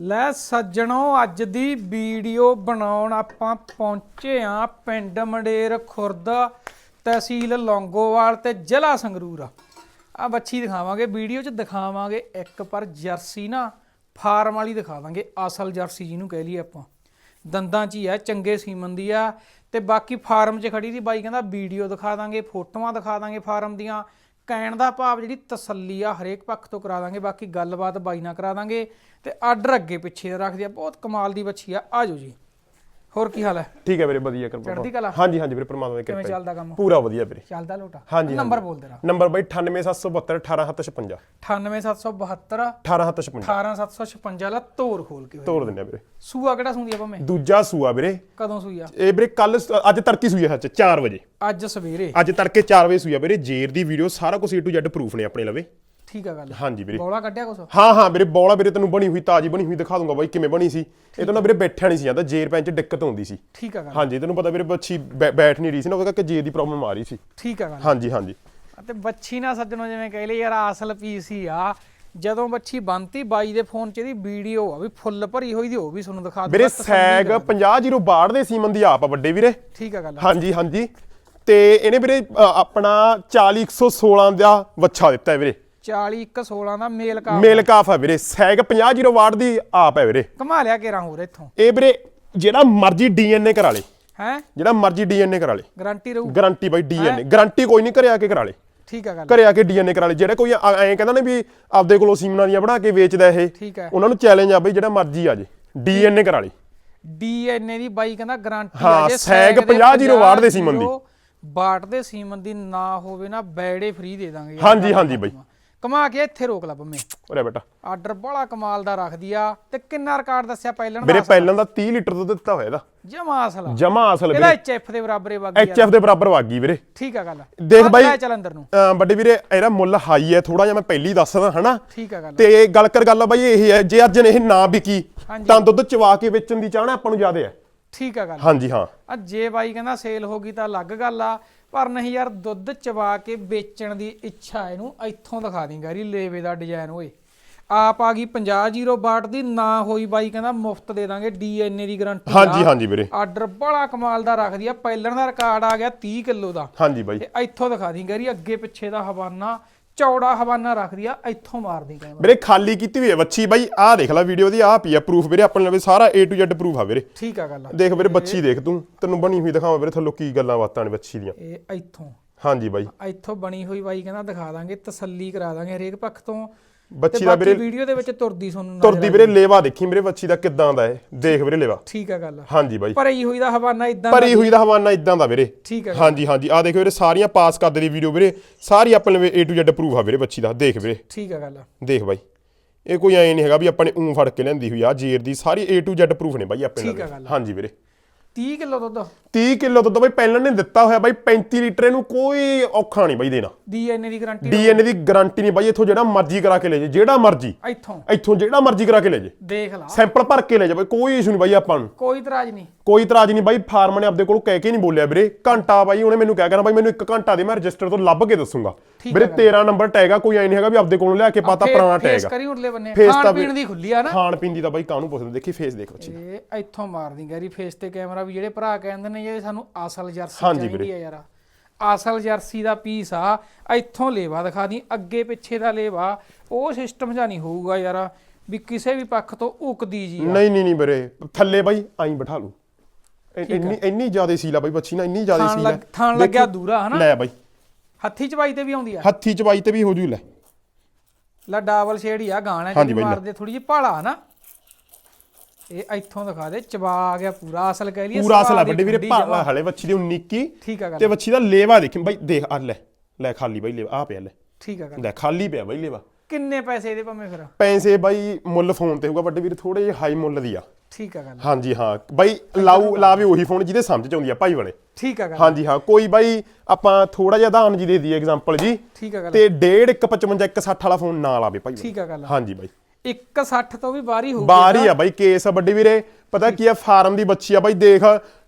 ਲੈ ਸੱਜਣੋ, ਅੱਜ ਦੀ ਵੀਡੀਓ ਬਣਾਉਣ ਆਪਾਂ ਪਹੁੰਚੇ ਆ ਪਿੰਡ ਮੰਡੇਰ ਖੁਰਦ ਤਹਿਸੀਲ ਲੌਂਗੋਵਾਲ ਤੇ ਜ਼ਿਲ੍ਹਾ ਸੰਗਰੂਰ। ਆ ਆ ਬੱਚੀ ਦਿਖਾਵਾਂਗੇ, ਵੀਡੀਓ 'ਚ ਦਿਖਾਵਾਂਗੇ, ਇੱਕ ਪਰ ਜਰਸੀ ਨਾ, ਫਾਰਮ ਵਾਲੀ ਦਿਖਾਵਾਂਗੇ, ਅਸਲ ਜਰਸੀ ਜਿਹਨੂੰ ਕਹਿ ਲਈਏ ਆਪਾਂ। ਦੰਦਾਂ 'ਚ ਹੀ ਆ, ਚੰਗੇ ਸੀਮਨ ਦੀ ਆ, ਤੇ ਬਾਕੀ ਫਾਰਮ 'ਚ ਖੜੀ ਦੀ ਬਾਈ, ਕਹਿੰਦਾ ਵੀਡੀਓ ਦਿਖਾ ਦਾਂਗੇ, ਫੋਟੋਆਂ ਦਿਖਾ ਦਾਂਗੇ ਫਾਰਮ ਦੀਆਂ ਕਹਿਣ ਦਾ ਭਾਵ ਜਿਹੜੀ ਤਸੱਲੀ ਆ ਹਰੇਕ ਪੱਖ ਤੋਂ ਕਰਾ ਦਾਂਗੇ, ਬਾਕੀ ਗੱਲਬਾਤ ਬਾਈ ਨਾਲ ਕਰਾ ਦਾਂਗੇ ਤੇ ਆਰਡਰ ਅੱਗੇ ਪਿੱਛੇ ਦਾ ਰੱਖਦੀ ਆ, ਬਹੁਤ ਕਮਾਲ ਦੀ ਬੱਚੀ ਆ। ਆਜੋ ਜੀ। ਹੋਰ ਕੀ ਹਾਲ ਹੈ? ਠੀਕ ਹੈ ਵੀਰੇ ਵਧੀਆ ਕਿਰਪਾ ਚੜ੍ਹਦੀ ਕਲਾ? ਹਾਂਜੀ ਹਾਂਜੀ ਵੀਰੇ ਪ੍ਰਮਾਤਮਾ ਦੀ ਕਿਵੇਂ ਕਿਰਪਾ ਚੱਲਦਾ ਕੰਮ? ਪੂਰਾ ਵਧੀਆ ਵੀਰੇ। ਚੱਲਦਾ ਲੋਟਾ? ਹਾਂਜੀ, ਨੰਬਰ ਬੋਲ ਦੇਣਾ ਨੰਬਰ ਬਾਈ 98772 18756 98772 18756 18756 ਲਾ ਤੋਰ ਖੋਲ ਕੇ। ਤੋੜ ਦਿੰਦੇ ਆ ਵੀਰੇ। ਸੂਆ ਕਿਹੜਾ ਸੁੰਦੀ ਆ ਭਾਵੇਂ? ਦੂਜਾ ਸੂਆ ਵੀਰੇ। ਕਦੋਂ ਸੂਈ ਆ? ਇਹ ਵੀਰੇ ਕੱਲ ਅੱਜ ਤੜਕੀ ਸੂਈ ਸੱਚ 4 ਵਜੇ। ਅੱਜ ਸਵੇਰੇ। ਅੱਜ ਤੜਕੇ 4 ਵਜੇ ਸੂਈ ਆ ਵੀਰੇ ਜੇਰ ਦੀ ਵੀਡੀਓ ਸਾਰਾ ਕੁਝ ਏ ਟੂ ਜ਼ੈਡ ਪ੍ਰੂਫ ਨੇ ਆਪਣੇ ਲਵੇ। ਠੀਕ ਆ ਗੱਲ। ਹਾਂਜੀ ਵੀਰੇ। ਬੌਲਾ ਕੱਢਿਆ ਕੁਛ? ਹਾਂ ਹਾਂ ਵੀਰੇ ਬੌਲਾ ਵੀਰੇ ਤੈਨੂੰ ਬਣੀ ਹੋਈ ਤਾਜੀ ਬਣੀ ਹੋਈ ਦਿਖਾ ਦੂੰਗਾ ਬਾਈ ਕਿਵੇਂ ਬਣੀ ਸੀ। ਇਹ ਤਾਂ ਨਾ ਵੀਰੇ ਬੈਠਿਆ ਨਹੀਂ ਸੀ ਜਾਂਦਾ ਜੇਰ ਪੈਂਚ ਦਿੱਕਤ ਆਉਂਦੀ ਸੀ। ਠੀਕ ਆ ਗੱਲ। ਹਾਂਜੀ ਤੈਨੂੰ ਪਤਾ ਵੀਰੇ ਬੱਚੀ ਬੈਠ ਨਹੀਂ ਰਹੀ ਸੀ ਨਾ ਉਹਦੇ ਕਰਕੇ ਜੇਰ ਦੀ ਪ੍ਰੋਬਲਮ ਆ ਰਹੀ ਸੀ। ਠੀਕ ਆ ਗੱਲ। ਹਾਂਜੀ ਹਾਂਜੀ। ਤੇ ਬੱਚੀ ਨਾ ਸੱਜਣੋ ਜਿਵੇਂ ਕਹਿ ਲਈ ਯਾਰ ਅਸਲ ਪੀਸ ਹੀ ਆ। ਜਦੋਂ ਬੱਚੀ ਬੰਤੀ ਬਾਈ ਦੇ ਫੋਨ 'ਚ ਇਹਦੀ ਵੀਡੀਓ ਆ ਵੀ ਫੁੱਲ ਭਰੀ ਹੋਈ ਦੀ ਉਹ ਵੀ ਤੁਹਾਨੂੰ ਦਿਖਾ ਵੀਰੇ ਦੂੰਗਾ, ਤਸੱਲੀ ਸੈਗ ਕਰਾ। 5002 ਦੇ ਸੀਮਨ ਦੀ ਆਪ ਵੱਡੇ ਵੀਰੇ। ਠੀਕ ਆ ਗੱਲ। ਹਾਂਜੀ ਹਾਂਜੀ। ਤੇ ਇਹਨੇ ਵੀਰੇ ਆਪਣਾ 40116 ਦਾ ਵੱਛਾ ਦਿੱਤਾ ਹੈ ਵੀਰੇ। 40 1 16 ਦਾ ਮੇਲ ਕਾ ਮੇਲ ਕਾਫ ਹੈ ਵੀਰੇ ਸੈਗ 50 ਵਾਟ ਦੀ ਆਪ ਹੈ ਵੀਰੇ। ਕਮਾ ਲਿਆ ਕੇਰਾਂ ਹੋਰ ਇੱਥੋਂ। ਇਹ ਵੀਰੇ ਜਿਹੜਾ ਮਰਜ਼ੀ ਡੀਐਨਏ ਕਰਾ ਲੇ। ਹੈ? ਜਿਹੜਾ ਮਰਜ਼ੀ ਡੀਐਨਏ ਕਰਾ ਲੇ। ਗਾਰੰਟੀ ਰਹੂ। ਗਾਰੰਟੀ ਬਾਈ ਡੀਐਨਏ। ਗਾਰੰਟੀ ਕੋਈ ਨਹੀਂ ਘਰੇ ਆ ਕੇ ਕਰਾ ਲੇ। ਠੀਕ ਆ ਗੱਲ। ਘਰੇ ਆ ਕੇ ਡੀਐਨਏ ਕਰਾ ਲੇ। ਜਿਹੜਾ ਕੋਈ ਐ- ਕਹਿੰਦਾ ਨਾ ਵੀ ਆਪਦੇ ਕੋਲੋਂ ਸੀਮਨਾਂ ਦੀਆਂ ਬਣਾ ਕੇ ਵੇਚਦਾ ਇਹ ਉਹਨਾਂ ਨੂੰ ਚੈਲੰਜ ਆ ਬਈ ਜਿਹੜਾ ਮਰਜ਼ੀ ਆ ਜੇ। ਡੀਐਨਏ ਕਰਾ ਲੇ। ਡੀਐਨਏ ਦੀ ਬਾਈ ਕਹਿੰਦਾ ਗਾਰੰਟੀ ਆ ਜੇ ਸੈਗ ਦੇ 50 ਜ਼ੀਰੋ ਵਾਟ ਦੇ ਸੀਮਨ ਦੀ। ਵਾਟ ਦੇ ਸੀਮਨ ਦੀ ਨਾ ਹੋਵੇ ਨਾ ਬੈੜੇ ਫ੍ਰੀ ਦੇ ਦਾਂਗੇ। ਹਾਂਜੀ ਹਾਂਜੀ ਬਾਈ। ਕਮਾ ਕੇ ਇੱਥੇ ਰੋਕ ਲਾ ਬੰਮੇ ਉਰੇ ਬੇਟਾ। ਆਰਡਰ ਬੜਾ ਕਮਾਲ ਦਾ ਰੱਖਦੀ ਆ ਤੇ ਕਿੰਨਾ ਰਿਕਾਰਡ ਦੱਸਿਆ ਪਹਿਲਾਂ ਵੀਰੇ ਪਹਿਲਾਂ ਦਾ 30 ਲੀਟਰ ਦੁੱਧ ਦਿੱਤਾ ਹੋਇਆ ਇਹਦਾ। ਜਮਾ ਅਸਲ। ਜਮਾ ਅਸਲ ਇਹਦਾ ਵੀਰੇ। ਐਚਐਫ ਦੇ ਬਰਾਬਰੇ ਵਗ ਗਿਆ। ਐਚਐਫ ਦੇ ਬਰਾਬਰ ਵਾਗੀ ਵੀਰੇ। ਠੀਕ ਆ ਗੱਲ। ਦੇਖ ਬਾਈ- ਲੈ ਚੱਲ ਅੰਦਰ ਨੂੰ। ਅਹ ਵੱਡੇ ਵੀਰੇ ਇਹਦਾ ਮੁੱਲ ਹਾਈ ਹੈ ਥੋੜਾ ਜਿਹਾ ਮੈਂ ਪਹਿਲੀ ਦੱਸਦਾ ਹਨਾ? ਠੀਕ ਆ ਗੱਲ। ਤੇ ਗੱਲ ਕਰ ਗੱਲ ਬਾਈ ਇਹ ਹੈ ਜੇ ਅਰਜਨ ਇਹ ਨਾ ਵਿਕੀ। ਤਾਂ ਦੁੱਧ ਚਵਾ ਕੇ ਵੇਚਣ ਦੀ ਚਾਹਣਾ ਆਪਾਂ ਨੂੰ ਜ਼ਿਆਦਾ ਹੈ। ਠੀਕ ਆ ਗੱਲ। ਹਾਂਜੀ ਹਾਂ। ਆ ਜੇ ਬਾਈ ਕਹਿੰਦਾ ਸੇਲ ਹੋ ਗਈ ਤਾਂ ਅਲੱਗ ਗੱਲ ਆ ਪਰ ਨਹੀਂ ਯਾਰ ਦੁੱਧ ਚਵਾ ਕੇ ਵੇਚਣ ਦੀ ਇੱਛਾ ਇਹਨੂੰ ਇੱਥੋਂ ਦਿਖਾ ਦੀ ਗਾਰੀ ਲੇਵੇ ਦਾ ਡਿਜ਼ਾਈਨ ਓਏ। ਆਪ ਆ ਗਈ 50 ਜ਼ੀਰੋ ਬਾਟ ਦੀ ਨਾ ਹੋਈ ਬਾਈ ਕਹਿੰਦਾ ਮੁਫਤ ਦੇ ਦਾਂਗੇ ਡੀਐਨਏ ਦੀ ਗਾਰੰਟੀ ਹਾਂਜੀ ਹਾਂਜੀ ਵੀਰੇ। ਆਰਡਰ ਬੜਾ ਕਮਾਲ ਦਾ ਰੱਖਦੀ ਆ ਪਹਿਲਣ ਦਾ ਰਿਕਾਰਡ ਆ ਗਿਆ 30 ਕਿਲੋ ਦਾ। ਹਾਂਜੀ ਬਾਈ। ਇੱਥੋਂ ਦਿਖਾ ਦੀ ਗਾਰੀ ਅੱਗੇ ਪਿੱਛੇ ਦਾ ਹਵਾਨਾ ਚੌੜਾ ਹਵਾਨਾ ਰੱਖਦੀ ਆ ਇੱਥੋਂ ਮਾਰਦੀ ਕੈਮਰਾ ਵੀਰੇ। ਖਾਲੀ ਕੀਤੀ ਹੋਈ ਹੈ ਵੱਛੀ ਬਾਈ ਆਹ ਦੇਖ ਲੈ ਵੀਡੀਓ ਦੀ ਆਹ ਪਈ ਆ ਪ੍ਰੂਫ ਵੀਰੇ ਆਪਣੇ ਲਵੇ ਸਾਰਾ A to Z ਪ੍ਰੂਫ ਆ ਵੀਰੇ। ਠੀਕ ਆ ਗੱਲ ਦੇਖ ਵੀਰੇ ਬੱਚੀ ਦੇਖ ਤੂੰ ਤੈਨੂੰ ਬਣੀ ਹੋਈ ਦਿਖਾਵਾਂ ਵੀਰੇ ਥੱਲੋਂ ਕੀ ਗੱਲਾਂ ਬਾਤਾਂ ਨੇ ਬੱਚੀ ਦੀਆਂ। ਇਹ ਇੱਥੋਂ। ਹਾਂਜੀ ਬਾਈ। ਇੱਥੋਂ ਬਣੀ ਹੋਈ ਬਾਈ ਕਹਿੰਦਾ ਦਿਖਾ ਦਾਂਗੇ ਤਸੱਲੀ ਕਰਾ ਦਾਂਗੇ ਹਰੇਕ ਪੱਖ ਤੋਂ। ਬੱਚੀ ਦਾ ਵੀਰੇ ਵੀਡੀਓ ਦੇ ਵਿੱਚ ਤੁਰਦੀ ਤੁਹਾਨੂੰ ਤੁਰਦੀ ਵੀਰੇ ਲੇਵਾ ਦੇਖੀ ਵੀਰੇ ਬੱਚੀ ਦਾ ਕਿੱਦਾਂ ਦਾ ਹੈ ਦੇਖ ਵੀਰੇ ਲੇਵਾ। ਠੀਕ ਆ ਗੱਲ। ਹਾਂਜੀ ਬਾਈ। ਭਰੀ ਹੋਈ ਦਾ ਹਵਾਨਾ ਇਦਾਂ ਭਰੀ ਹੋਈ ਦਾ ਹਵਾਨਾ ਇਦਾਂ ਦਾ ਵੀਰੇ। ਠੀਕ ਗੱਲ। ਹਾਂਜੀ ਹਾਂਜੀ। ਆ ਦੇਖੋ ਵੀਰੇ ਸਾਰੀਆਂ ਪਾਸ ਕਰਦੇ ਦੀ ਵੀਡੀਓ ਵੀਰੇ। ਸਾਰੀ ਆਪਣੇ ਲਵੇ A to Z ਪ੍ਰੂਫ ਆ ਵੀਰੇ ਬੱਚੀ ਦਾ। ਦੇਖ ਵੀਰੇ। ਠੀਕ ਆ ਗੱਲ। ਦੇਖ ਬਾਈ। ਇਹ ਕੋਈ ਐ ਨਹੀਂ ਹੈਗਾ ਵੀ ਆਪਾਂ ਨੇ ਊਂ ਫੜ ਕੇ ਲੈਂਦੀ ਹੋਈ ਆ। ਜੇਰ ਦੀ ਸਾਰੀ A to Z ਪ੍ਰੂਫ ਨੇ ਬਾਈ ਆਪਣੇ ਗੱਲ। ਹਾਂਜੀ ਵੀਰੇ। 30 ਕਿਲੋ ਦੁੱਧ। 30 ਕਿਲੋ ਦੁੱਧ ਬਾਈ ਪਹਿਲਾਂ ਨੇ ਦਿੱਤਾ ਹੋਇਆ ਬਾਈ 35 ਲੀਟਰ ਇਹਨੂੰ ਕੋਈ ਔਖਾ ਨਹੀਂ ਬਾਈ ਦੇਣਾ। ਡੀਐਨਏ ਦੀ ਗਾਰੰਟੀ ਡੀਐਨਏ ਦੀ ਗਾਰੰਟੀ ਨਹੀਂ ਬਾਈ ਇੱਥੋਂ ਜਿਹੜਾ ਮਰਜ਼ੀ ਕਰਾ ਕੇ ਲੈ ਜੇ ਜਿਹੜਾ ਮਰਜ਼ੀ। ਇੱਥੋਂ। ਇੱਥੋਂ ਜਿਹੜਾ ਮਰਜ਼ੀ ਕਰਾ ਕੇ ਲੈ ਜੇ। ਦੇਖ ਲਾ। ਸੈਂਪਲ ਭਰ ਕੇ ਲੈ ਜਾ ਬਾਈ ਕੋਈ ਇਸ਼ੂ ਨਹੀਂ ਬਾਈ ਆਪਾਂ ਨੂੰ। ਕੋਈ ਇਤਰਾਜ਼ ਨਹੀਂ। ਕੋਈ ਇਤਰਾਜ਼ ਨਹੀਂ ਬਾਈ ਫਾਰਮ ਨੇ ਆਪਦੇ ਕੋਲ ਕਹਿ ਕੇ ਨਹੀਂ ਬੋਲਿਆ ਵੀਰੇ। ਘੰਟਾ ਬਾਈ ਉਹਨੇ ਮੈਨੂੰ ਕਹਿ ਕਹਿਣਾ ਬਾਈ ਮੈਨੂੰ 1 ਘੰਟਾ ਦੇ ਮੈਂ ਰਜਿਸਟਰ ਤੋਂ ਲੱਭ ਕੇ ਦੱਸੂਗਾ। ਵੀਰੇ ਹੈ 13 ਨੰਬਰ ਟੈਗ ਆ ਕੋਈ ਐ ਨਹੀਂ ਹੈਗਾ ਵੀ ਆਪਦੇ ਕੋਲੋਂ ਲਿਆ ਕੇ ਪਾਤਾ ਪੁਰਾਣਾ ਟੈਗ ਫੇਸ ਕਰੀ ਉਰਲੇ ਬੰਨੇ। ਖਾਣ ਪੀਣ ਦੀ ਖੁੱਲੀ ਆ ਨਾ। ਖਾਣ ਪੀਣ ਦੀ ਤਾਂ ਬਾਈ ਕਾਹਨੂੰ ਪੁੱਛਦੇ ਦੇਖੀ ਫੇਸ ਦੇਖ ਬੱਚੀ। ਇਹ ਇੱਥੋਂ ਮਾਰਦੀ ਗੈਰੀ ਫੇਸ ਤੇ ਕੈਮਰਾ ਵੀ ਜਿਹੜੇ ਭਰਾ ਕਹਿੰਦੇ ਨੇ ਇਹ ਸਾਨੂੰ ਅਸਲ ਜਰਸੀ ਚਾਹੀਦੀ ਆ ਯਾਰ। ਅਸਲ ਜਰਸੀ ਦਾ ਪੀਸ ਆ ਇੱਥੋਂ ਲੇਵਾ ਦਿਖਾ ਦੀ ਅੱਗੇ ਪਿੱਛੇ ਦਾ ਲੇਵਾ ਉਹ ਸਿਸਟਮ ਜਾਂ ਨਹੀਂ ਹੋਊਗਾ ਯਾਰ ਵੀ ਕਿਸੇ ਵੀ ਪੱਖ ਤੋਂ ਉਕਦੀ ਜੀ। ਨਹੀਂ ਨਹੀਂ ਨਹੀਂ ਵੀਰੇ ਥੱਲੇ ਬਾਈ ਆਈ ਬਿਠਾ ਲੂ ਇੰਨੀ ਇੰਨੀ ਜ਼ਿਆਦਾ ਸੀਲ ਆ ਬਾਈ ਬੱਚੀ ਨਾ ਇੰਨੀ ਜ਼ਿਆਦਾ ਸੀਲ ਆ। ਥਾਣ ਲੱਗਿਆ ਦੂਰਾ ਹਨਾ? ਲੈ ਬਾਈ। ਹੱਥੀ ਚਵਾਈ ਤੇ ਵੀ ਆਉਂਦੀ ਆ। ਹੱਥੀ ਚਵਾਈ ਤੇ ਵੀ ਹੋ ਜੂ ਲੈ। ਲੈ ਡਬਲ ਸ਼ੇਡ ਹੀ ਆ ਗਾਣਾ ਜਿਹੜੀ। ਮਾਰਦੇ ਥੋੜੀ ਜਿਹੀ ਭਾਲਾ ਨਾ ਇਹ ਇੱਥੋਂ ਦਿਖਾ ਦੇ ਚਬਾ ਆ ਗਿਆ ਪੂਰਾ ਅਸਲ ਕਹਿ ਲਈਏ ਪੂਰਾ ਅਸਲ ਆ ਵੱਡੇ ਵੀਰੇ ਭਾਲਾ। ਹਲੇ ਬੱਚੀ ਦੀ 19 ਕੀ ਠੀਕ ਆ ਗੱਲ। ਤੇ ਬੱਚੀ ਦਾ ਲੇਵਾ ਦੇਖੀ ਬਾਈ ਦੇਖ ਆ ਲੈ ਲੈ ਖਾਲੀ ਬਾਈ ਲੇਵਾ ਆ ਪਿਆ ਲੈ। ਠੀਕ ਆ ਗੱਲ। ਲੈ ਖਾਲੀ ਪਿਆ ਬਾਈ ਲੇਵਾ। ਕਿੰਨੇ ਪੈਸੇ ਇਹਦੇ ਭਾਵੇਂ ਫਿਰ? ਪੈਸੇ ਬਾਈ ਮੁੱਲ ਫੋਨ ਤੇ ਹੋਊਗਾ ਵੱਡੇ ਵੀਰੇ ਥੋੜੇ ਜਿਹੇ ਹਾਈ ਮੁੱਲ ਦੀ ਆ। ਠੀਕ ਆ ਗੱਲ। ਹਾਂਜੀ ਹਾਂ। ਬਾਈ ਲਾਊ ਲਾਵੇ ਉਹੀ ਫੋਨ ਜਿਹਦੇ ਸਮਝ ਚ ਆਉਂਦੀ ਆ ਭਾਈ ਬਣੇ ਠੀਕ ਆ ਗੱਲ। ਹਾਂਜੀ ਹਾਂ। ਕੋਈ ਬਾਈ ਆਪਾਂ ਥੋੜਾ ਜਿਹਾ ਉਦਾਹਰਨ ਜੀ ਦੇ ਦਈਏ ਐਗਜ਼ਾਮਪਲ ਜੀ। ਠੀਕ ਆ ਗੱਲ। ਤੇ 1.5 155 160 ਵਾਲਾ ਫੋਨ ਨਾ ਲਾਵੇ ਭਾਈ। ਠੀਕ ਆ ਗੱਲ। ਹਾਂਜੀ ਬਾਈ। 160 ਤੋਂ ਵੀ ਬਾਹਰ ਹੀ ਹੋਊਗੀ ਬਾਹਰ ਹੀ ਆ ਬਾਈ ਕੇਸ ਆ ਵੱਡੇ ਵੀਰੇ। ਪਤਾ ਕੀ ਆ ਫਾਰਮ ਦੀ ਬੱਚੀ ਆ ਬਾਈ ਦੇਖ।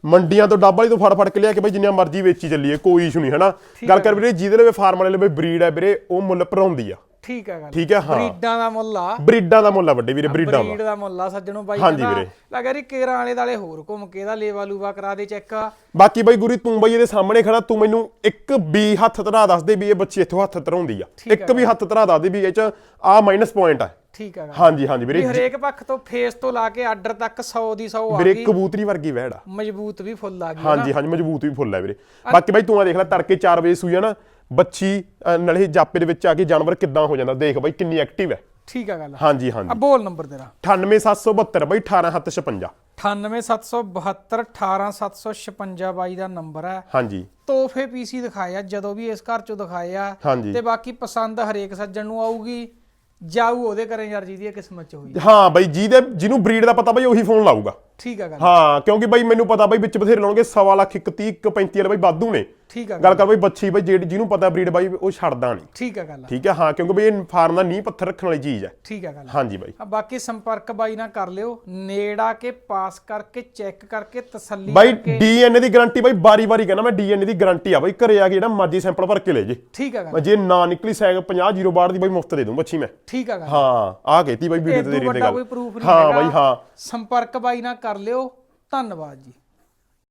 ਮੰਡੀਆਂ ਤੋਂ ਡੱਬ ਵਾਲੀ ਤੋਂ ਫੜ ਫੜ ਕੇ ਲਿਆ ਕੇ ਬਾਈ ਜਿੰਨੀਆਂ ਮਰਜ਼ੀ ਵੇਚੀ ਚੱਲੀਏ ਕੋਈ ਇਸ਼ੂ ਨਹੀਂ ਹਨਾ। ਗੱਲ ਕਰ ਵੀਰੇ ਜਿਹਦੇ ਲਵੇ ਫਾਰਮ ਵਾਲੇ ਲਵੇ ਬਰੀਡ ਆ ਵੀਰੇ ਉਹ ਮੁੱਲ ਭਰਾਉਂਦੀ ਆ। ਠੀਕ ਹੈ ਗੱਲ। ਠੀਕ ਹੈ ਹਾਂ। ਬਰੀਡਾਂ ਦਾ ਮੁੱਲ ਆ। ਬਰੀਡਾਂ ਦਾ ਮੁੱਲ ਆ ਵੱਡੇ ਵੀਰੇ ਬਰੀਡਾਂ ਦਾ। ਬਰੀਡ ਦਾ ਮੁੱਲ ਆ ਸੱਜਣੋ ਬਾਈ ਹਾਂਜੀ ਵੀਰੇ। ਲੱਗਾ ਰੀ ਕੇਰਾਂ ਵਾਲੇ ਦਾਲੇ ਹੋਰ ਘੁੰਮ ਕੇ ਇਹਦਾ ਲੇਵਾ ਲੂਵਾ ਕਰਾ ਦੇ ਚੈੱਕ ਬਾਕੀ ਬਾਈ ਗੁਰੀ ਤੂੰ ਬਾਈ ਇਹਦੇ ਸਾਹਮਣੇ ਖੜਾ ਤੂੰ ਮੈਨੂੰ ਇੱਕ ਵੀ ਹੱਥ ਧਰਾ ਦੱਸ ਦੇ ਵੀ ਇਹ ਬੱਚੀ ਇੱਥੋਂ ਹੱਥ ਧਰਾਉਂਦੀ ਆ। ਇੱਕ ਵੀ ਹੱਥ ਧਰਾ ਦੱਸ ਦੇ ਵੀ ਇਹ ਚ ਆ ਮਾਈਨਸ ਪੁਆਇੰਟ ਆ। ਠੀਕ ਹੈ ਗੱਲ ਹਾਂਜੀ ਹਾਂਜੀ ਵੀਰੇ ਵੀ ਹਰੇਕ ਪੱਖ ਤੋਂ ਫੇਸ ਤੋਂ ਲਾ ਕੇ ਆਰਡਰ ਤੱਕ 100 ਦੀ 100 ਆ ਵੀਰੇ ਗਈ। ਕਬੂਤਰੀ ਵਰਗੀ ਵਹਿੜ ਆ। ਮਜ਼ਬੂਤ ਵੀ ਫੁੱਲ ਆ ਗਈ ਹਾਂਜੀ ਹਾਂਜੀ ਮਜ਼ਬੂਤ ਵੀ ਫੁੱਲ ਹੈ ਵੀਰੇ। ਬਾਕੀ ਬਾਈ ਤੂੰ ਆ ਦੇਖ ਲੈ ਤੜਕੇ 4 ਵਜੇ ਸੂਈ ਆ ਨਾ ਬੱਚੀ ਅ, ਨਾਲੇ ਜਾਪੇ ਦੇ ਵਿੱਚ ਆ ਕੇ ਜਾਨਵਰ ਕਿੱਦਾਂ ਹੋ ਜਾਂਦਾ ਦੇਖ ਬਾਈ ਕਿੰਨੀ ਐਕਟਿਵ ਹੈ ਠੀਕ ਹੈ ਗੱਲ। ਹਾਂਜੀ ਆ ਹਾਂਜੀ ਬੋਲ ਨੰਬਰ ਤੇਰਾ। 98772 ਬਾਈ 18756 98772 18756 ਬਾਈ ਦਾ ਨੰਬਰ ਹੈ ਹਾਂਜੀ। ਤੋਹਫੇ ਪੀਸੀ ਦਿਖਾਇਆ ਜਦੋਂ ਵੀ ਇਸ ਘਰ ਚੋਂ ਦਿਖਾਏ ਆ। ਹਾਂਜੀ। ਤੇ ਬਾਕੀ ਪਸੰਦ ਹਰੇਕ ਸੱਜਣ ਨੂੰ ਆਊਗੀ। ਜਾਊ ਉਹਦੇ ਘਰੇ ਯਾਰ ਜਿਹਦੀ ਕਿਸਮਤ ਚ ਹੋਈ ਹਾਂ। ਬਾਈ ਜਿਹਦੇ ਜਿਹਨੂੰ ਬਰੀਡ ਦਾ ਪਤਾ ਬਾਈ ਉਹੀ ਫੋਨ ਲਾਊਗਾ। ਠੀਕ ਹੈ ਗੱਲ। ਹਾਂ ਕਿਉਂਕਿ ਬਾਈ ਮੈਨੂੰ ਪਤਾ ਬਾਈ ਵਿੱਚ ਬਥੇਰੇ ਲਾਉਣਗੇ ਸਵਾ ਲੱਖ ਇੱਕ 30 ਇੱਕ 35 ਵਾਲੇ ਬਾਈ ਵਾਧੂ ਨੇ। ਠੀਕ ਹੈ ਗੱਲ। ਕਰ ਬਾਈ ਬੱਚੀ ਬਾਈ ਜਿਹੜੀ ਜਿਹਨੂੰ ਪਤਾ ਬਰੀਡ ਬਾਈ ਉਹ ਛੱਡਦਾ ਨਹੀਂ। ਠੀਕ ਹੈ ਗੱਲ ਠੀਕ ਹੈ ਹਾਂ ਕਿਉਂਕਿ ਬਾਈ ਇਹ ਫਾਰਮ ਦਾ ਨੀਂਹ ਪੱਥਰ ਰੱਖਣ ਵਾਲੀ ਚੀਜ਼ ਹੈ ਠੀਕ ਹੈ ਗੱਲ ਹਾਂਜੀ ਬਾਈ। ਆ ਬਾਕੀ ਸੰਪਰਕ ਬਾਈ ਨਾਲ ਕਰ ਲਿਓ ਨੇੜਾ ਕੇ ਪਾਸ ਕਰਕੇ ਚੈੱਕ ਕਰਕੇ ਤਸੱਲੀ ਬਾਈ ਡੀਐਨਏ ਦੀ ਗਾਰੰਟੀ ਬਾਈ ਬਾਰੀ-ਬਾਰੀ ਕਹਿੰਦਾ ਮੈਂ ਡੀਐਨਏ ਦੀ ਗਾਰੰਟੀ ਆ ਬਾਈ ਘਰੇ ਆ ਕੇ ਜਿਹੜਾ ਮਰਜ਼ੀ ਸੈਂਪਲ ਭਰ ਕੇ ਲੈ ਜੇ। ਠੀਕ ਹੈ ਗੱਲ ਜੇ ਨਾ ਨਿਕਲੀ ਸੈਗ 50 ਜ਼ੀਰੋ ਬਾਰ ਦੀ ਬਾਈ ਮੁਫਤ ਦੇ ਦੂੰ ਬੱਚੀ ਮੈਂ। ਠੀਕ ਹੈ ਗੱਲ ਹਾਂ ਆ ਕਹਿਤੀ ਬਾਈ ਵੀਡੀਓ ਤੇ ਤੇਰੀ ਗੱਲ। ਹਾਂ ਬਾਈ ਹਾਂ। ਸੰਪਰਕ ਬਾਈ ਨਾਲ ਕਰ ਲਿਓ। ਧੰਨਵਾਦ ਜੀ।